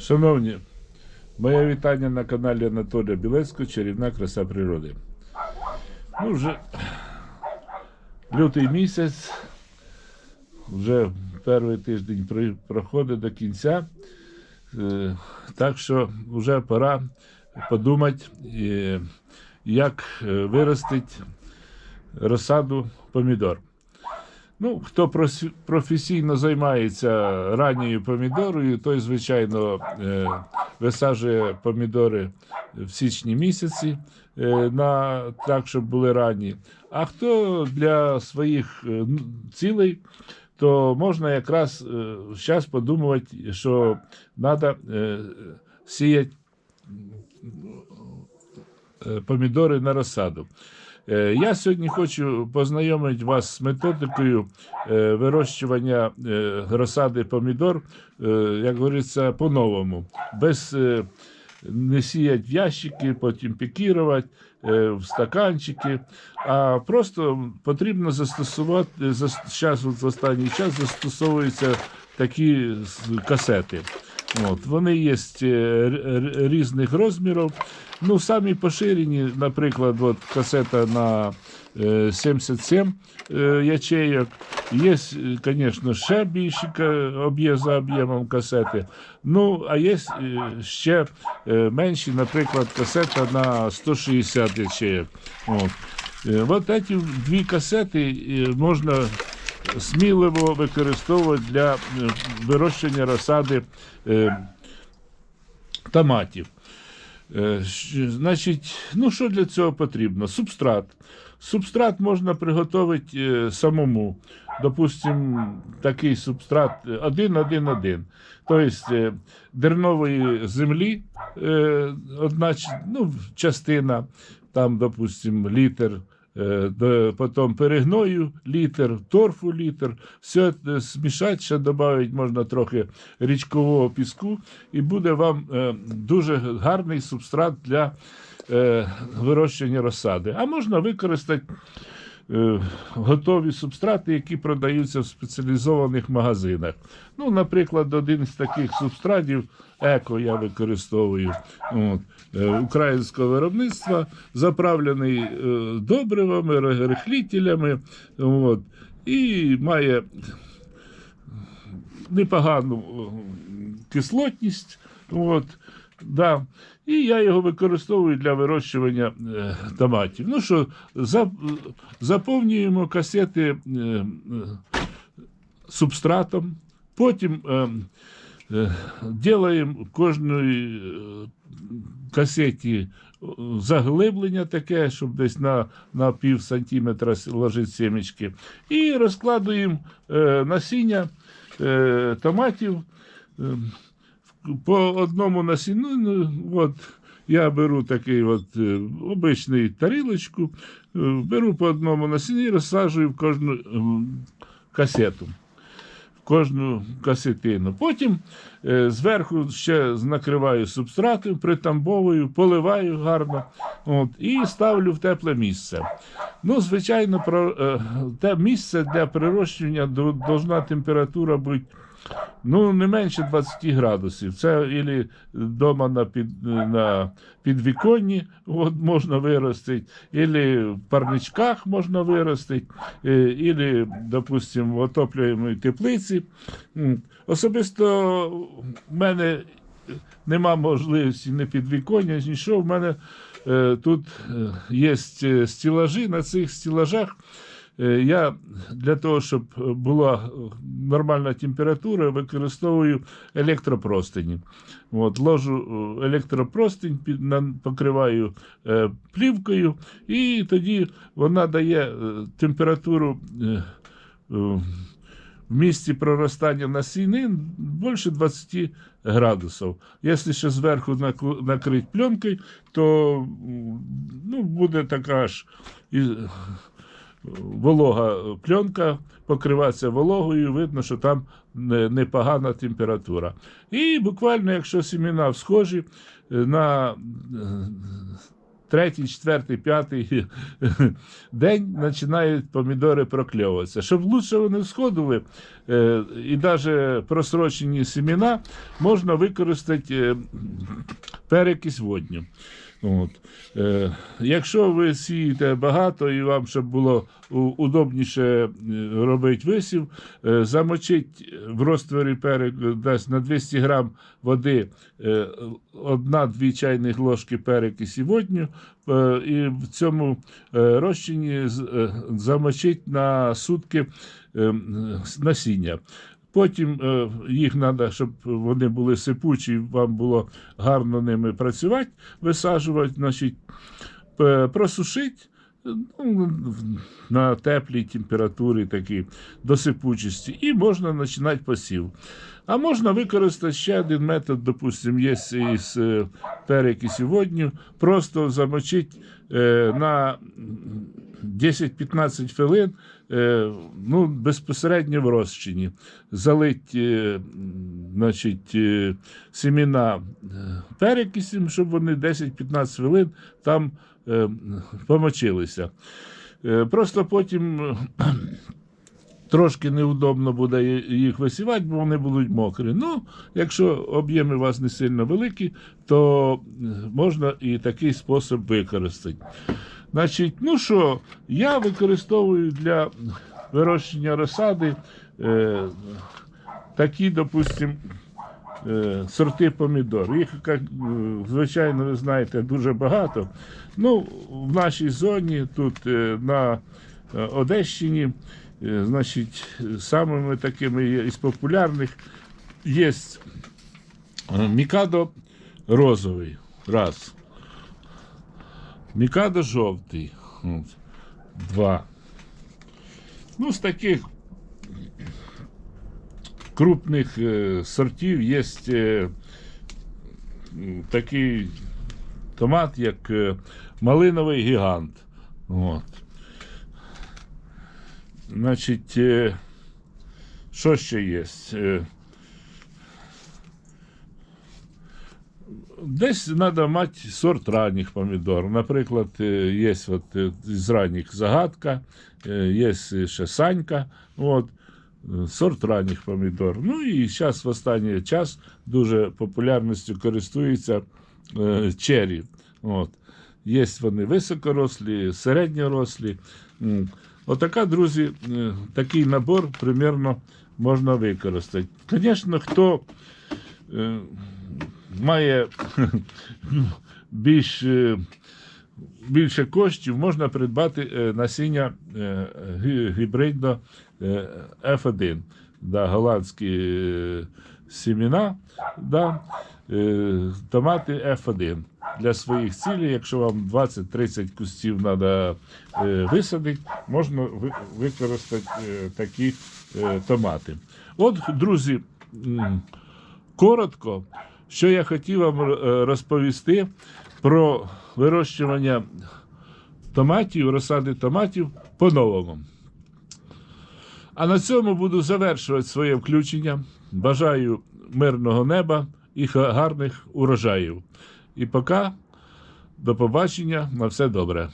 Шановні, моє вітання на каналі Анатолія Білецького Чарівна краса природи. Ну, вже лютий місяць, вже перший тиждень проходить до кінця. Е, Так що вже пора подумати, е, як е, виростити розсаду помідор. Ну, хто професійно займається ранньою помідорою, той, звичайно, е, висаджує помідори в січні місяці е, на, так, щоб були ранні. А хто для своїх е, цілей, то можна якраз зараз подумати, що треба сіяти помідори на розсаду. Е, Я сьогодні хочу познайомити вас з методикою е, вирощування е, розсади помідор, як говориться, по-новому. Без не сіять в ящики, потім пікірувати в стаканчики. А просто потрібно застосувати зараз в останній час застосовуються такі касети. От, вони є е, різних розмірів. Ну, самі поширені, наприклад, от касета на е, 77 е, ячейок. Є, звісно, ще більші об'єм за об'ємом касети. Ну, а є е, ще е, менші, наприклад, касета на 160 ячейок. От. Е, От ці дві касети е, можна сміливо використовувати для е, вирощення розсади е, томатів. Е, Значить, ну що для цього потрібно? Субстрат. Субстрат можна приготувати самому. Допустим, такий субстрат 1-1-1. Тобто дернової землі одна ну, частина, там, допустим, літр. Е, Потім перегною літр, торфу літр, все це змішати, ще додати можна трохи річкового піску, і буде вам е, дуже гарний субстрат для е, вирощення розсади. А можна використати е, готові субстрати, які продаються в спеціалізованих магазинах. Ну, наприклад, один з таких субстратів еко я використовую от, е, українського виробництва, заправлений е, добривами, рихлітелями, от, і має непогану е, кислотність. От, да. І я його використовую для вирощування е, томатів. Ну що, за, заповнюємо касети е, е, субстратом, потім е, е, делаємо в кожної е, касеті е, заглиблення таке, щоб десь на, на пів сантиметра с- ложить семечки. І розкладуємо е, насіння е, томатів. е, по одному насінну, ну, от, я беру такий от е, обичний тарілочку, е, беру по одному насінні і розсаджую в кожну ем, касету. В кожну касетину. Потім е, зверху ще накриваю субстратом, притамбовую, поливаю гарно от, і ставлю в тепле місце. Ну, звичайно, про, е, те місце для прирощування до- должна температура бути Ну, не менше 20 градусів. Це ілі вдома на, під, на підвіконні от, можна виростити, ілі в парничках можна виростити, е, ілі, допустимо, в отоплюємій теплиці. Особисто в мене нема можливості не підвіконня, нічого. В мене е, тут е, є стілажі, на цих стілажах Я для того, щоб була е, нормальна температура, використовую електропростині. От, ложу е, електропростинь, покриваю е, плівкою, і тоді вона дає е, температуру е, е, в місці проростання насінин більше 20 градусів. Якщо ще зверху накрити пленкою, то ну, буде така ж. Волога пленка покриватися вологою, видно, що там непогана температура. І буквально, якщо сімена схожі, е, на е, третій, четвертий, п'ятий день починають помідори прокльовуватися. Щоб лучше вони всходили, е, і навіть просрочені семена можна використати е, перекись водню. От. Е, якщо ви сієте багато і вам щоб було удобніше е, робити висів, е, замочіть в розтворі перек десь на 200 грам води е, одна-дві чайних ложки перекисі водню, е, і в цьому е, розчині е, замочіть на сутки е, насіння. Потім е, їх треба, щоб вони були сипучі, вам було гарно ними працювати, висаджувати, значить, п- просушить ну, на теплій температурі такі, до сипучості, і можна починати посів. А можна використати ще один метод, допустимо, є із е, перекисі водню, просто замочити е, на 10-15 хвилин ну, безпосередньо в розчині, залить е, значить, е, семена е, перекисем, щоб вони 10-15 хвилин там е, помочилися. Е, Просто потім е, трошки неудобно буде їх висівати, бо вони будуть мокрі. Ну, якщо об'єми у вас не сильно великі, то е, можна і такий спосіб використати. Значить, ну що, я використовую для вирощення розсади е, такі, допустимо, е, сорти помідор. Їх, як, е, звичайно, ви знаєте, дуже багато. Ну, в нашій зоні, тут е, на е, Одещині, е, значить, самими такими є із популярних є е, Мікадо розовий. Раз. Мікадо жовтий. От. Два. Ну, з таких крупних е, сортів є е, такий томат, як е, малиновий гігант. От. Значить, е, що ще є? Е, Десь треба мати сорт ранніх помідор. Наприклад, е, є от, е, з ранніх загадка, е, є ще санька. От, сорт ранніх помідор. Ну і зараз в останній час дуже популярністю користуються е, чері. От. Є вони високорослі, середньорослі. Отака, друзі, такий набор примірно можна використати. Звісно, хто має більш, е, більше коштів, можна придбати е, насіння е, гібридно е, F1, да, голландські сімена, да, томати F1 для своїх цілей. Якщо вам 20-30 кустів треба висадити, можна використати такі томати. От, друзі, коротко, що я хотів вам е, розповісти про вирощування томатів, розсади томатів по-новому. А на цьому буду завершувати своє включення. Бажаю мирного неба і гарних урожаїв. І поки до побачення, на все добре.